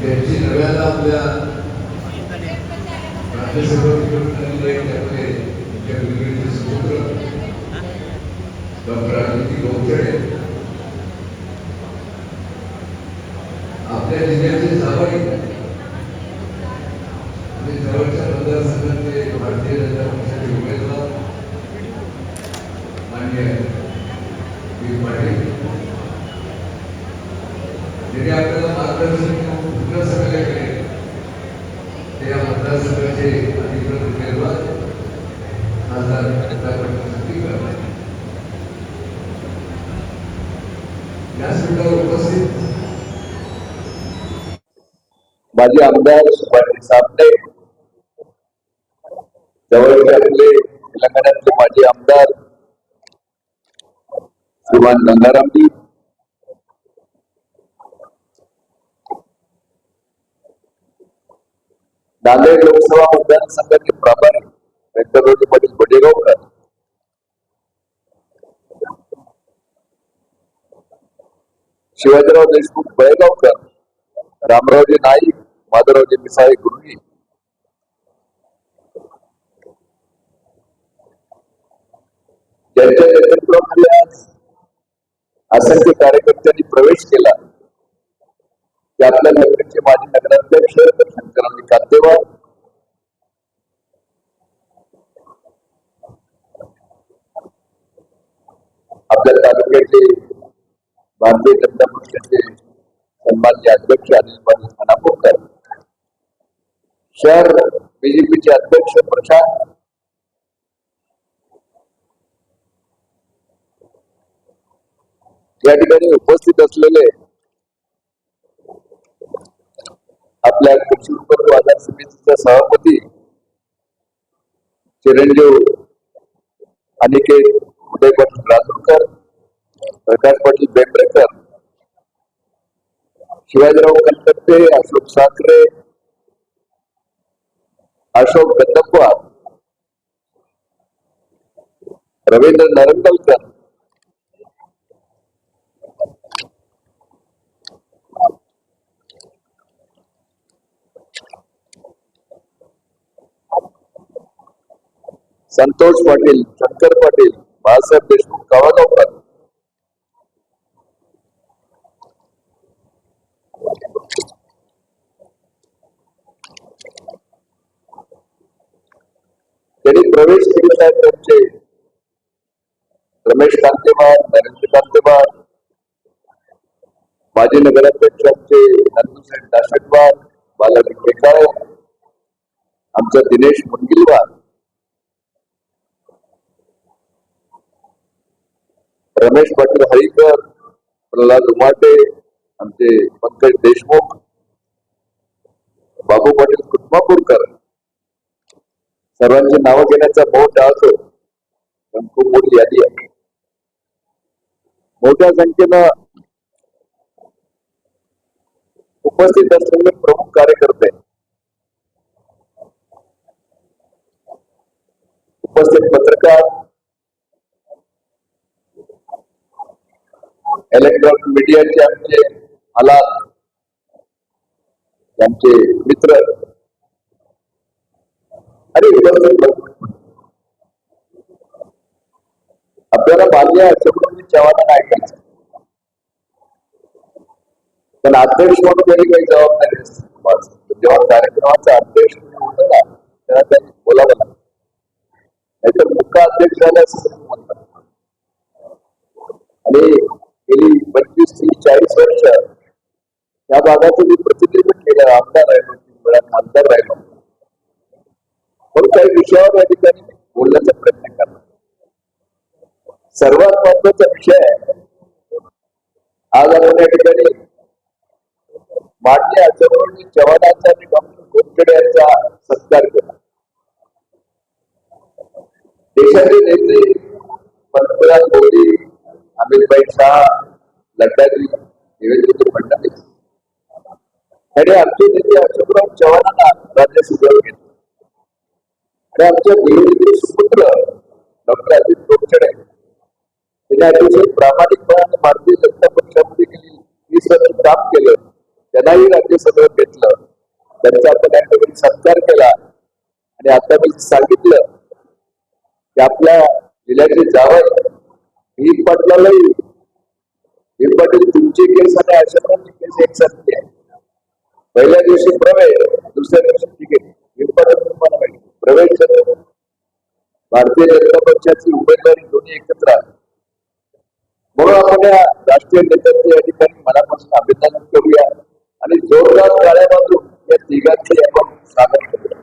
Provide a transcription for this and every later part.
त्यांची नव्याला आपल्या राज्यसभा आपल्या जिल्ह्याचे जावई. आणि जवळच्या मतदारसंघातले भारतीय जनता पक्षाचे उमेदवार. मान्य पाटील. ज्यांनी आपल्याला मार्गदर्शन करून पूर्ण सगळ्याकडे ते या मतदारसंघाचे अधिकृत उमेदवार खासदार जनता पाटील करणार व्यासपीठावर उपस्थित माजी आमदार सुभाष सामने जवळचे आपले तेलंगणातले माजी आमदार श्रीमान गंगारामजी नांदेड लोकसभा मतदारसंघाचे प्रभारी व्यंकटरावजी पाटील बडेगावकर शिवाजीराव देशमुख बळेगावकर रामरावजी नाईक माधवरावजी मिसाळे गुरुजी. ज्यांच्या नेतृत्वाखाली आज असंख्य कार्यकर्त्यांनी प्रवेश केला. ते आपल्या नगरीचे माजी नगराध्यक्ष शंकरांनी कांदेवार आपल्या तालुक्याचे भारतीय जनता पक्षाचे सन्माननीय अध्यक्ष अनिल पाटील खानापूरकर शहर बीजेपीचे अध्यक्ष प्रशांत. या ठिकाणी उपस्थित असलेले आपल्या कृषी उत्पन्न बाजार समितीचा सभापती चिरंजीव अनिकेत उदय पाटील राजूरकर प्रकाश पाटील बेंबरेकर शिवाजीराव कलकत्ते अशोक साखरे अशोक गंधप्पा रवींद्र नरंगलकर संतोष पाटील शंकर पाटील बाळासाहेब देशमुख गावागावकर त्यांनी प्रवेश केलेला आहे त्यांचे. रमेश कांतेवार नरेंद्र कांतेवार माजी नगराध्यक्ष आमचे नंदुसेठ दाशेटवार बालाजी केकाळे आमचा दिनेश मुनगिलवार रमेश पाटील हरीकर प्रल्हाद उमाटे आमचे पंकज देशमुख बाबू पाटील कुटमापूरकर सर्वांची नावं घेण्याचा मोह टाळतो पण खूप मोठी यादी आहे. मोठ्या संख्येनं उपस्थित असलेले प्रमुख कार्यकर्ते उपस्थित पत्रकार इलेक्ट्रॉनिक मीडियाचे आमचे आलात आमचे मित्र. अरे आपल्याला बाल्य असं चव्हाणांना ऐकायचं. पण अध्यक्ष म्हणून तरी काही जबाबदारी असते जेव्हा कार्यक्रमाचा अध्यक्ष म्हणून ना तेव्हा त्यांनी बोलावं लागतं नाहीतर मुख्य अध्यक्ष झाले असं म्हणतात. आणि गेली पंचवीस ते चाळीस वर्ष या भागाचं मी प्रतिनिधित्व केलं. आमदार राहिलो तीन वेळा खासदार राहिलो म्हणून. काही विषयावर या ठिकाणी बोलण्याचा प्रयत्न करणार सर्वात महत्त्वाचा विषय आहे आज आपण या ठिकाणी मान्य आचरणी जवानांचा आणि डॉक्टर गोपकडे यांचा सत्कार केला. देशाचे नेते पंतप्रधान मोदी अमितभाई शाह लड्डाजी देवेंद्र फडणवीस आणि आमचे नेते अशोकराव चव्हाणांना राज्य राज्यसभेवर घेतले. आणि आमच्या विरोधीचे सुपुत्र डॉक्टर अजित तोपचडे त्यांनी अतिशय प्रामाणिकपणाने भारतीय जनता पक्षामध्ये गेली वीस वर्ष काम केलं. त्यांनाही राज्यसभेत घेतलं. त्यांचा आपण या सत्कार केला. आणि आता मी सांगितलं की आपल्या जिल्ह्याचे जावई भीम पाटलालाही भीम पाटील तुमची केस आणि आश्रमाची केस एकसारखी आहे पहिल्या दिवशी प्रवेश दुसऱ्या दिवशी तिकीट. भीम पाटील तुम्हाला माहिती प्रवेश भारतीय जनता पक्षाची उमेदवारी दोन्ही एकत्र आहे म्हणून आपण या राष्ट्रीय नेत्यांचे या ठिकाणी मनापासून अभिनंदन करूया आणि जोरदार गाड्या बांधून या तिघांचे आपण स्वागत करूया.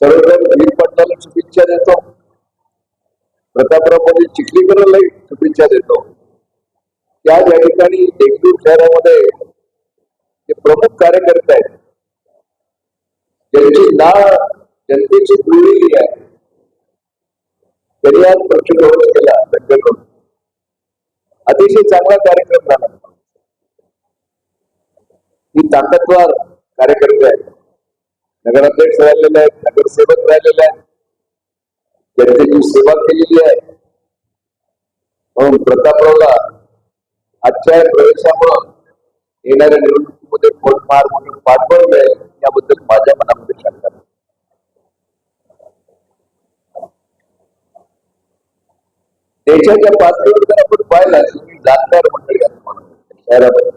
वीर शुभेच्छा देतो. प्रतापराव पाटील चिखलीकरलाही शुभेच्छा देतो. त्या ज्या ठिकाणी देगलूर शहरामध्ये जे प्रमुख कार्यकर्ते आहेत त्यांची ना जनतेची जुळलेली आहे त्यांनी आज पक्षप्रवेश केला संघटन अतिशय चांगला कार्यक्रम झाला. ही ताकदवार कार्यकर्ते आहेत. नगराध्यक्ष राहिलेले आहेत नगरसेवक राहिलेले आहेत. जनतेची सेवा केलेली आहे. म्हणून प्रतापरावला आजच्या प्रवेशामुळं येणाऱ्या निवडणुकीमध्ये कोण म्हणून मोठं पाठबळ मिळेल याबद्दल माझ्या मनामध्ये शंका नाही. देशाच्या पातळीवर जर आपण पाहिला तुम्ही जाणकार मंडळी असं म्हणून शहरामध्ये.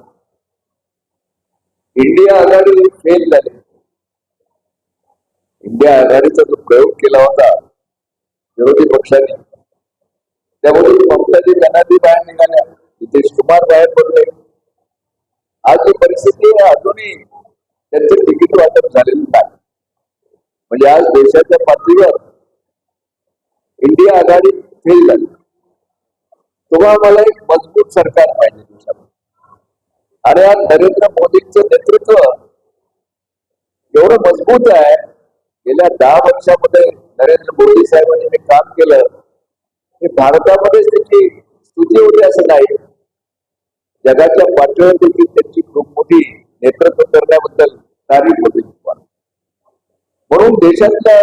इंडिया आघाडी फेल झाली. इंडिया आघाडीचा जो प्रयोग केला होता विरोधी पक्षाने. त्यामुळे ममताजी बनर्जी बाहेर निघाल्या. नितीश कुमार बाहेर पडले. आज ही परिस्थिती अजूनही त्यांचं तिकीट वाटप झालेलं नाही. म्हणजे आज देशाच्या पातळीवर इंडिया आघाडी फेल झाली. तुम्हाला मला एक मजबूत सरकार पाहिजे देशात आणि आज नरेंद्र मोदींचं नेतृत्व एवढं मजबूत आहे गेल्या दहा वर्षामध्ये नरेंद्र मोदी साहेबांनी जे काम केलं हे भारतामध्येच त्याची स्तुती होती असं नाही. जगाच्या पाठीवर देखील त्यांची खूप मोठी नेतृत्व करण्याबद्दल तारीफ होती म्हणून देशातल्या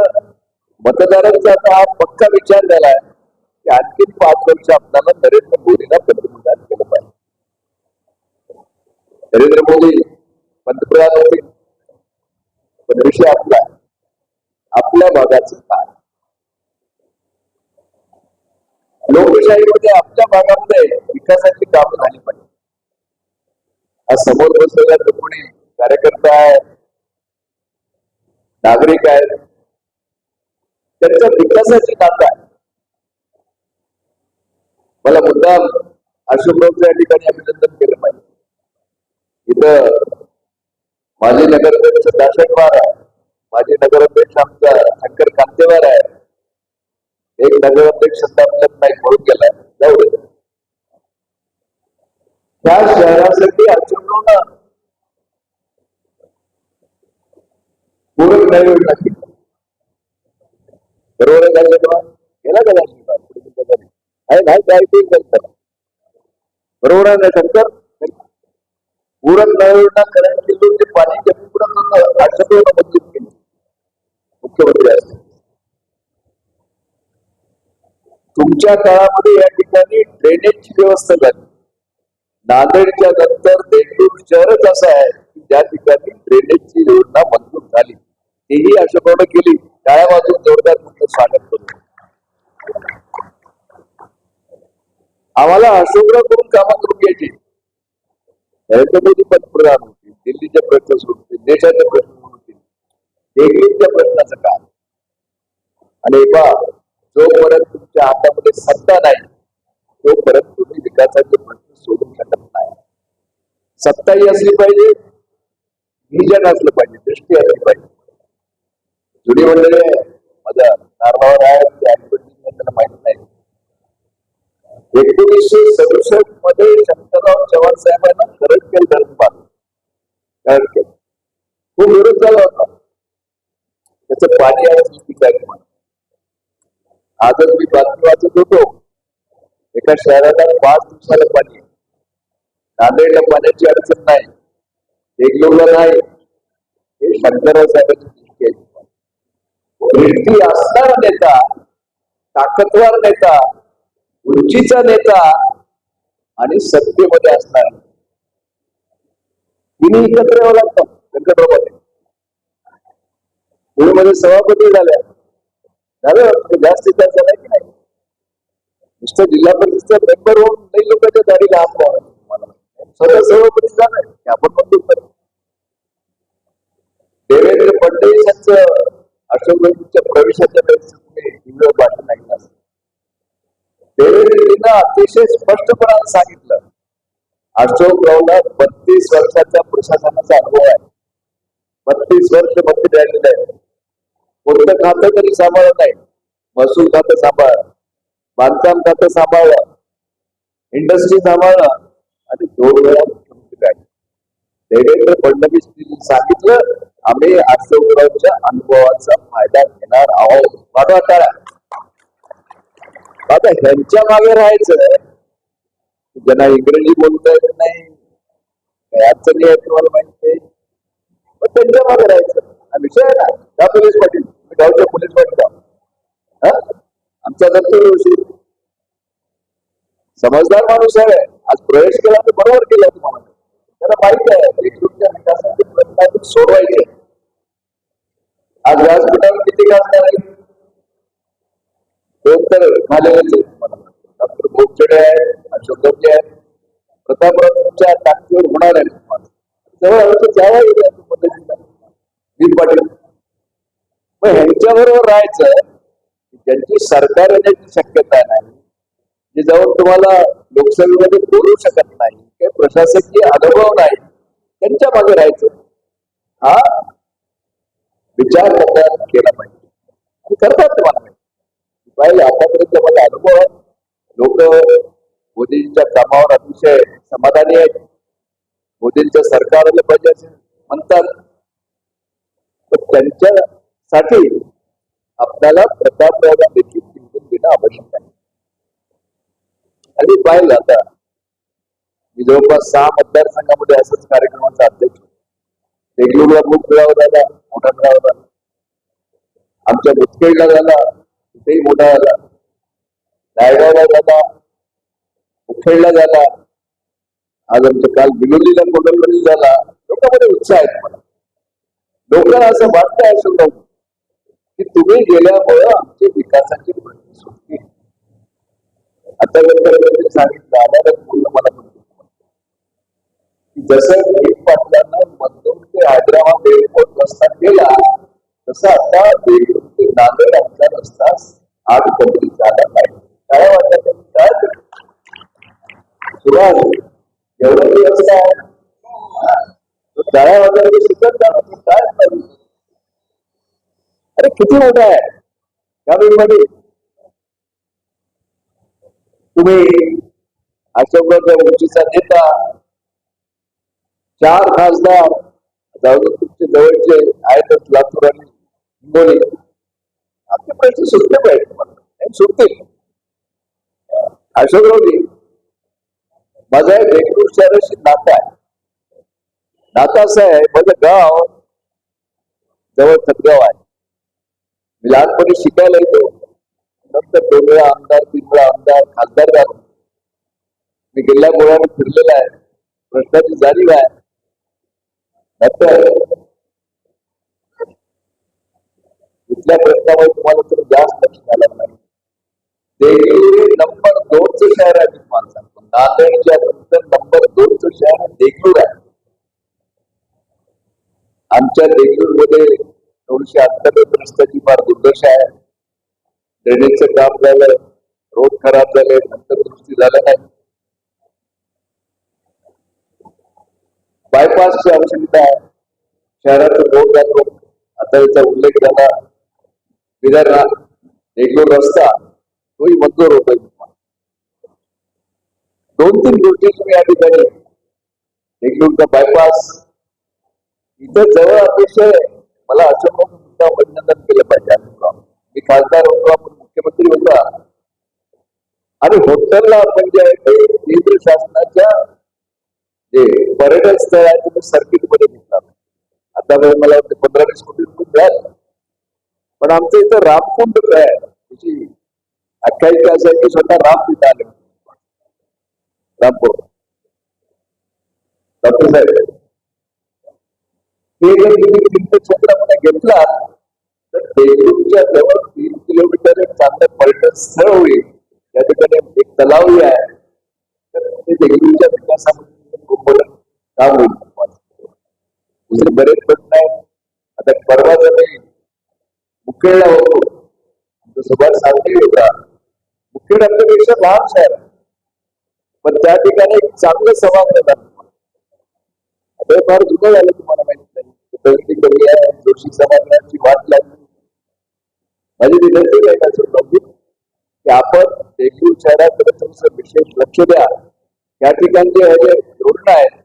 मतदारांचा आता हा पक्का विचार झालाय की आणखी पाच वर्ष आपल्याला नरेंद्र मोदींना पंतप्रधान केलं पाहिजे. नरेंद्र मोदी पंतप्रधान होते पण विषय आपला आपल्या भागाचा काय लोकशाहीमध्ये आपल्या भागामध्ये विकासाची काम झाली पाहिजे. आज समोर बसलेल्या जो कोणी कार्यकर्ता आहे नागरिक आहेत त्यांच्या विकासाची नाता आहे. मला मुद्दाम अशोकरावचं या ठिकाणी अभिनंदन केलं पाहिजे. इथं माजी नगराध्यक्ष दाशनवार आहे माजी नगराध्यक्ष आमचा शंकर कांतेवार आहे. एक नगराध्यक्ष आपल्यात नाही म्हणून गेला जाऊ दे. त्या शहरासाठी अशोकरावनं पूरक नाही वेळ टाकली बरोबर आहे गेला का नाही? आहे नाही काय ते त्याला बरोबर आहे ना शंकर पूरक नळ योजना करायला गेलो ते पाणी कमी पुरत होतं आठशे मुख्यमंत्री असते तुमच्या काळामध्ये या ठिकाणी ड्रेनेजची व्यवस्था झाली. नांदेडच्या नंतर देगलूर शहरच असं आहे की ज्या ठिकाणी ड्रेनेजची योजना मंजूर झाली. तेही अशोकरावनं केली. टाळ्या बाजून जोरदार तुमचं स्वागत करतो आम्हाला अशोकराव करून कामं करून घ्यायची. नरेंद्र मोदी पंतप्रधान होते. दिल्लीचे प्रश्न सुटतील देशाचे प्रश्न सुटतील देगलूरच्या प्रश्नाचं काम. आणि बा जोपर्यंत तुमच्या हातामध्ये सत्ता नाही तोपर्यंत तुम्ही विकासाचे प्रश्न सोडू शकत नाही. सत्ताही असली पाहिजे विजन असलं पाहिजे दृष्टी असली पाहिजे. जुनी मंडळी माझ्या नारभावर नारळावर आहे त्यांना माहीत नाही. एकोणीसशे सदुसष्टमध्ये शंकरराव चव्हाण साहेबांना करटकेल धरण बांधलं करटकेल खूप विरोध झाला होता. त्याचं पाणी आहे चुकीचं आजच मी बातमी वाचत होतो. एका शहराला पाच दिवसाला पाणी. नांदेडला पाण्याची अडचण नाही. देगलूरला नाही. हे शंकरराव साहेबांची दृष्टी आहे दृष्टी असणारा नेता ताकदवार नेता उंचीचा नेता आणि सत्तेमध्ये असणार. तिने एकत्र यावं लागतं व्यंकटरावमध्ये पुण्यामध्ये सभापती झाल्या. झालं म्हणजे जास्त इतिहास झाला की नाही नुसतं जिल्हा परिषदचा मेंबर होऊन नाही लोकांच्या दारीला हात तुम्हाला माहिती आहे. स्वतः सभापती झालाय हे आपण म्हणतो खरं. देवेंद्र फडणवीस यांचं अशोकच्या प्रवेशाच्या वेळेस तुम्ही टीव्हीवर भाषण ऐकलं असेल. देवेंद्रजींना अतिशय स्पष्टपणाने सांगितलं अशोकरावला बत्तीस वर्षाचा प्रशासनाचा अनुभव आहे बत्तीस वर्ष बत्ती राहिलेले आहे कोणतं खातं तरी सांभाळत नाही महसूल खातं सांभाळ बांधकाम खातं सांभाळलं इंडस्ट्री सांभाळलं आणि दोन वेळा मुख्यमंत्री राहिले. देवेंद्र फडणवीस सांगितलं आम्ही अशोकरावच्या अनुभवाचा फायदा घेणार आहोत. माझा टाळा आता ह्यांच्या मागे राहायचं ज्यांना इंग्रजी बोलता येत नाही काही अडचणी आहे तुम्हाला माहिती आहे. पण त्यांच्या मागे राहायचं. हा विषय आहे ना. त्या पोलीस पाटील. तुम्ही गावच्या पोलीस पाटील आहात. हा? आमचा दत्तूर जोशी. समजदार माणूस आहे. आज प्रवेश केला तर बरोबर केला तुम्हाला. त्याला माहीत आहे एकजूटच्या विकासाचे प्रश्न सोडवायचे. आज व्यासपीठावर किती असणार आहे दोन तर झालेलेच डॉक्टर भोगचडे आहे अशोक गवजे आहे. प्रतापरावच्या ताकदीवर होणार आहे. तुम्हाला जवळ आमचं जावा पद्धतीचा असं पद्धतीनं मग ह्यांच्याबरोबर राहायचं ज्यांची सरकार येण्याची शक्यता नाही जे जाऊन तुम्हाला लोकसभेमध्ये बोलू शकत नाही काही प्रशासकीय अनुभव नाही त्यांच्या मागे राहायचं. हा विचार करता केला पाहिजे. आणि करतात तुम्हाला माहिती पाहिजे आतापर्यंत मला अनुभव आहे. लोक मोदींच्या कामावर अतिशय समाधानी आहेत. मोदींच्या सरकारला पाहिजे असे म्हणतात. त्यांच्यासाठी आपल्याला प्रतापरावला देखील जिंकून देणं आवश्यक आहे. आणि पाहिलं आता मी जवळपास सहा मतदारसंघामध्ये असंच कार्यक्रमाचा अध्यक्ष होतो. खूप मेळावा झाला मोठा मेळावा झाला. आमच्या मुतखेडला झाला तिथेही मोठा झाला. नायगावला झाला मुखेडला झाला. आज आमच्या काल बिलोलीला कोंडलमध्ये झाला. लोकांमध्ये उत्साह आहे मला लोकांना असं वाटतंय असं की तुम्ही गेल्यामुळं आमचे विकासाची प्रगती सुटली. आता जर सांगितलं आल्याला बोललं मला जसं एक पाटलांना मंदूर ते हैदराबाद एअरपोर्ट रस्ता गेला तसं आता देशूर ते नांदेड आपला रस्ता आठ कंपनी झाला पाहिजे काय वाटत काय सुरुवात. एवढं ते रस्ता जाळ्या वगैरे शिकत जाणार काय अरे किती मोठा आहे. या वेळीमध्ये तुम्ही अशोकरावच्या उंचीचा नेता चार खासदार जाऊ तुमचे जवळचे आहेतच लातूर आणि हिंगोली. आपले प्रश्न सुटले पाहिजे सुटतील. अशोकरावजी माझा एक बेंगळूर शहराशी नाता आहे. नाता असं आहे माझं गाव जवळ खतगाव आहे. मी लहानपणी शिकायला येतो. नंतर दोन वेळा आमदार तीन वेळा आमदार खासदार झालो मी गेल्या गोळ्याने फिरलेला आहे. प्रश्नाची जाणीव आहे. नंतर इथल्या प्रश्नामुळे तुम्हाला तर जास्त लक्ष द्यायला नाही देगलूर नंबर दोनचं शहर आहे मी तुम्हाला सांगतो नांदेडच्या नंतर नंबर दोनचं शहर देगलूर आहे. आमच्या देगलूरमध्ये दोनशे अठ्ठावीस रस्त्याची फार दुर्दशा आहे. ड्रेनेजचं काम झालं रोड खराब झाले अंतर्दृष्टी झाल्या झालं नाही. बायपासची आवश्यकता आहे. शहरातून रोड जातो आता याचा उल्लेख झाला. विदर्भा देगलूर रस्ता तोही मंजूर होतोय दोन तीन गोष्टी तुम्ही या ठिकाणी एकलूरचा बायपास इथं जवळ अतिशय मला अशोक सुद्धा अभिनंदन केलं पाहिजे. अशोकराव. मी खासदार होतो आपण मुख्यमंत्री होता. आणि होटलला म्हणजे आपण जे आहे केंद्र शासनाच्या जे पर्यटन स्थळ आहे तुम्ही सर्किटमध्ये घेतला. आता मला वाटतं पंधरा वीस कोटी रुपये मिळाले. पण आमचं इथं रामकुंड काय त्याची अख्यायिका असं आहे की स्वतः राम तिथं आले. रामपूर डॉक्टर साहेब हे जर तुम्ही तीर्थक्षेत्रामध्ये घेतला तर देशूरच्या जवळ तीन किलोमीटर एक चांगलं पर्यटन स्थळ होईल. या ठिकाणी एक तलावही आहे. तर ते देशूरच्या विकासामध्ये खूप मोठं काम होईल. दुसरे बरेच प्रश्न आहेत. आता परवा जर मुखेडला होतो आमचा सुभाष सावंतही होता. मुखेड आपल्यापेक्षा लहान शहर आहे. पण त्या ठिकाणी एक चांगलं सभागृह झालं आता फार जुनं झालं तुम्हाला. प्रगती कमी आहे जोशी सभागृहाची वाट लागली माझी विनंती आहे का नव्हती की आपण देशूर शहराकडे तुमचं विशेष लक्ष द्या. या ठिकाणचे हे योजना आहेत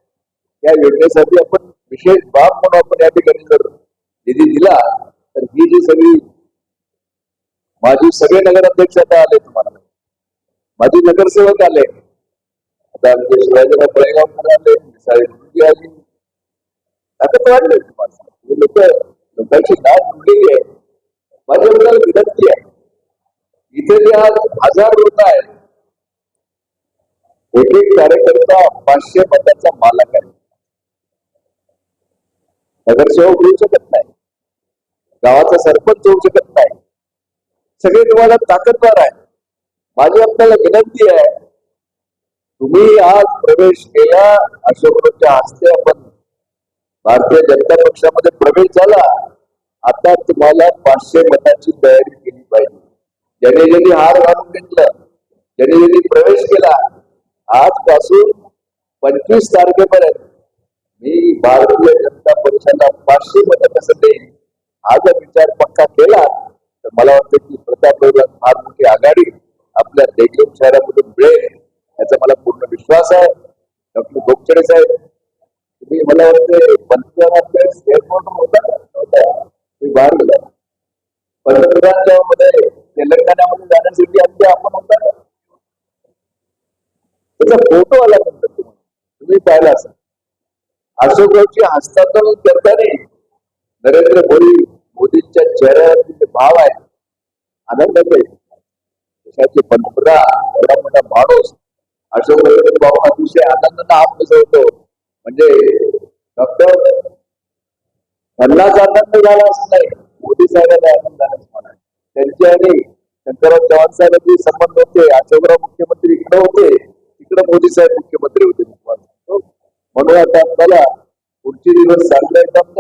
या योजनेसाठी आपण विशेष बाब म्हणून आपण या ठिकाणी जर निधी दिला तर ही जी सगळी माझी सगळे नगराध्यक्ष आता आले तुम्हाला. माझे नगरसेवक आले. आता आमचे शिवाजीराव बळेगावकर आले साहेब मुलगी आली ताकद वाढली तुम्हाला लोक लोकांची नाव जुळलेली आहे. माझ्याबद्दल विनंती आहे. इथे जे आज हजार लोक आहेत एक एक कार्यकर्ता पाचशे मताचा मालक आहे. नगरसेवक होऊ शकत नाही. गावाचा सरपंच होऊ शकत नाही. सगळे तुम्हाला ताकदवार आहे माझी आपल्याला विनंती आहे तुम्ही आज प्रवेश केला अशोकच्या हस्ते आपण भारतीय जनता पक्षामध्ये प्रवेश झाला आता तुम्हाला पाचशे मताची तयारी केली पाहिजे. ज्याने ज्यांनी हार घालून घेतलं ज्याने ज्यांनी प्रवेश केला आजपासून पंचवीस तारखेपर्यंत मी भारतीय जनता पक्षाला पाचशे मत कसं देईन हा जर विचार पक्का केला तर मला वाटतं की प्रतापगडात फार मोठी आघाडी आपल्या देगलूर शहरामधून मिळेल याचा मला पूर्ण विश्वास आहे. डॉक्टर गोपचडे साहेब मी मला वाटते पंतप्रधान एअरपोर्ट होता मी नव्हता. तुम्ही बाहेर गेला. पंतप्रधानच्या मध्ये तेलंगणामध्ये जाण्यासाठी आमचे आपण होता का त्याचा फोटो आला म्हणतात तुम्ही पाहिला असाल. अशोकरावची हस्तांतरण करताना नरेंद्र मोदी मोदींच्या चेहऱ्यावरती जे भाव आहे. आनंदाचे देशाचे पंतप्रधान एवढा मोठा माणूस. अशोक भाऊ अतिशय आनंदाने हात मिसळतो म्हणजे डॉक्टर त्यांनाच आनंद झाला असं नाही. मोदी साहेबांना आनंद झाला असं म्हणा त्यांचे आणि शंकरराव चव्हाण साहेबांचे संबंध होते. अशोकराव मुख्यमंत्री इकडे होते. तिकडे मोदी साहेब मुख्यमंत्री होते. म्हणून आता आपल्याला पुढचे दिवस चांगले एकदम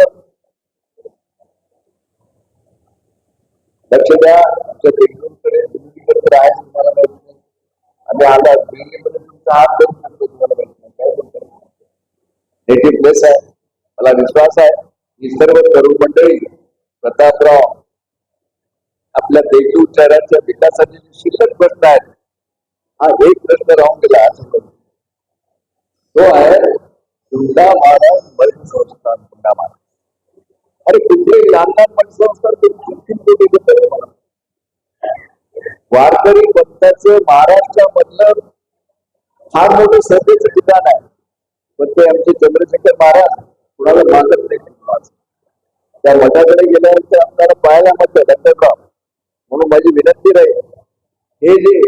लक्ष द्या. आमच्या बेंगळूरकडे दिल्लीकडे तर आहे तुम्हाला माहिती. नाही आम्ही आला दिल्लीमध्ये तुमचा हात धरून सांगतो तुम्हाला माहिती. नेटिव्ह प्लेस आहे. मला विश्वास आहे. ही सर्व तरुण मंडळी प्रतापराव आपल्या देशी उच्चाराच्या विकासाचे जे शिल्लक प्रश्न आहेत हा एक प्रश्न राहून गेला असं तो आहे हुंडा महाराज मरण संस्थान हुंडा महाराज. अरे कुठले लहान लहान मठ संस्कार तुम्ही वारकरी पंथाचं महाराष्ट्रामधलं फार मोठं सभेचं ठिकाण आहे. पण ते आमचे चंद्रशेखर महाराज कुणाला मागत नाही त्या मठाकडे गेल्यानंतर आपल्याला पाहायला मत डॉक्टरराव म्हणून माझी विनंती राहील हे जे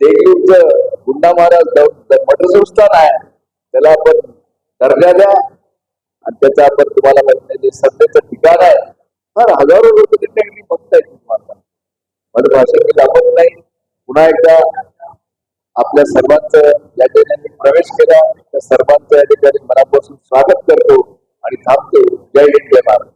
देगलूरचं गुंडा महाराज मठसंस्थान आहे त्याला आपण दर्जा द्या. आणि त्याचा आपण तुम्हाला माहिती नाही जे ठिकाण आहे. फार हजारो लोक तिथे बघतायत तुम्हाला. माझं भाषण मी नाही. पुन्हा एकदा आपल्या सर्वांचं या ठिकाणी प्रवेश केला. त्या सर्वांचं या ठिकाणी मनापासून स्वागत करतो आणि थांबतो. जय हिंद जय महाराज